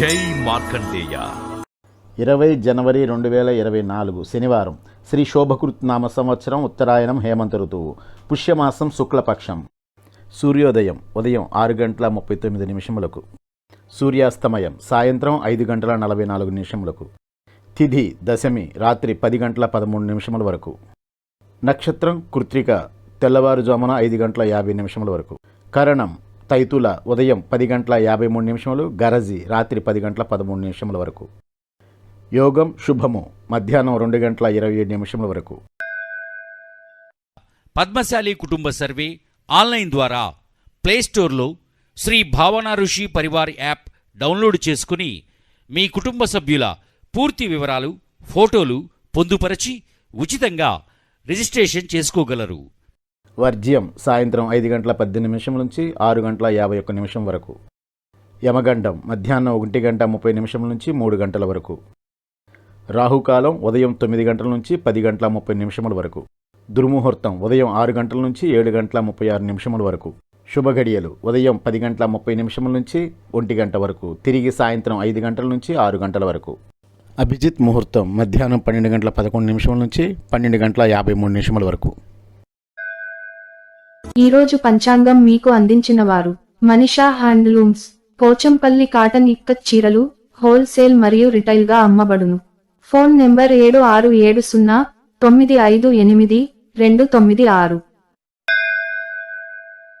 జై మార్కండేయ. ఇరవై జనవరి రెండు వేల ఇరవై నాలుగు శనివారం శ్రీ శోభకృత్ నామ సంవత్సరం ఉత్తరాయణం హేమంత ఋతువు పుష్యమాసం శుక్లపక్షం. సూర్యోదయం ఉదయం ఆరు గంటల ముప్పై తొమ్మిది నిమిషములకు. సూర్యాస్తమయం సాయంత్రం ఐదు గంటల నలభై నాలుగు నిమిషములకు. తిథి దశమి రాత్రి పది గంటల పదమూడు నిమిషముల వరకు. నక్షత్రం కృత్రిక తెల్లవారుజామున ఐదు గంటల యాభై నిమిషముల వరకు. కరణం తైతుల ఉదయం పది గంటల యాభై మూడు నిమిషములు గరజి రాత్రి పది గంటల పదమూడు నిమిషముల వరకు. యోగం శుభము మధ్యాహ్నం రెండు గంటల ఇరవై ఏడు నిమిషముల వరకు. పద్మశాలి కుటుంబ సర్వే ఆన్లైన్ ద్వారా ప్లేస్టోర్లో శ్రీ భావన ఋషి పరివార్ యాప్ డౌన్లోడ్ చేసుకుని మీ కుటుంబ సభ్యుల పూర్తి వివరాలు ఫోటోలు పొందుపరచి ఉచితంగా రిజిస్ట్రేషన్ చేసుకోగలరు. వర్జ్యం సాయంత్రం ఐదు గంటల పద్దెనిమిది నిమిషం నుంచి ఆరు గంటల యాభై ఒక్క నిమిషం వరకు. యమగండం మధ్యాహ్నం ఒకటి గంట ముప్పై నిమిషం నుంచి మూడు గంటల వరకు. రాహుకాలం ఉదయం తొమ్మిది గంటల నుంచి పది గంటల ముప్పై నిమిషముల వరకు. దుర్ముహూర్తం ఉదయం ఆరు గంటల నుంచి ఏడు గంటల ముప్పై ఆరు నిమిషముల వరకు. శుభగడియలు ఉదయం పది గంటల ముప్పై నిమిషముల నుంచి ఒంటి గంట వరకు. తిరిగి సాయంత్రం ఐదు గంటల నుంచి ఆరు గంటల వరకు. అభిజిత్ ముహూర్తం మధ్యాహ్నం పన్నెండు గంటల పదకొండు నిమిషముల నుంచి పన్నెండు గంటల యాభై మూడు నిమిషముల వరకు. ఈరోజు పంచాంగం మీకు అందించిన వారు మనీషా హ్యాండ్లూమ్స్ పోచంపల్లి కాటన్ ఇక్కత్ చీరలు హోల్సేల్ మరియు రిటైల్గా అమ్మబడును. ఫోన్ నెంబర్ ఏడు ఆరు ఏడు సున్నా తొమ్మిది ఐదు ఎనిమిది రెండు తొమ్మిది ఆరు.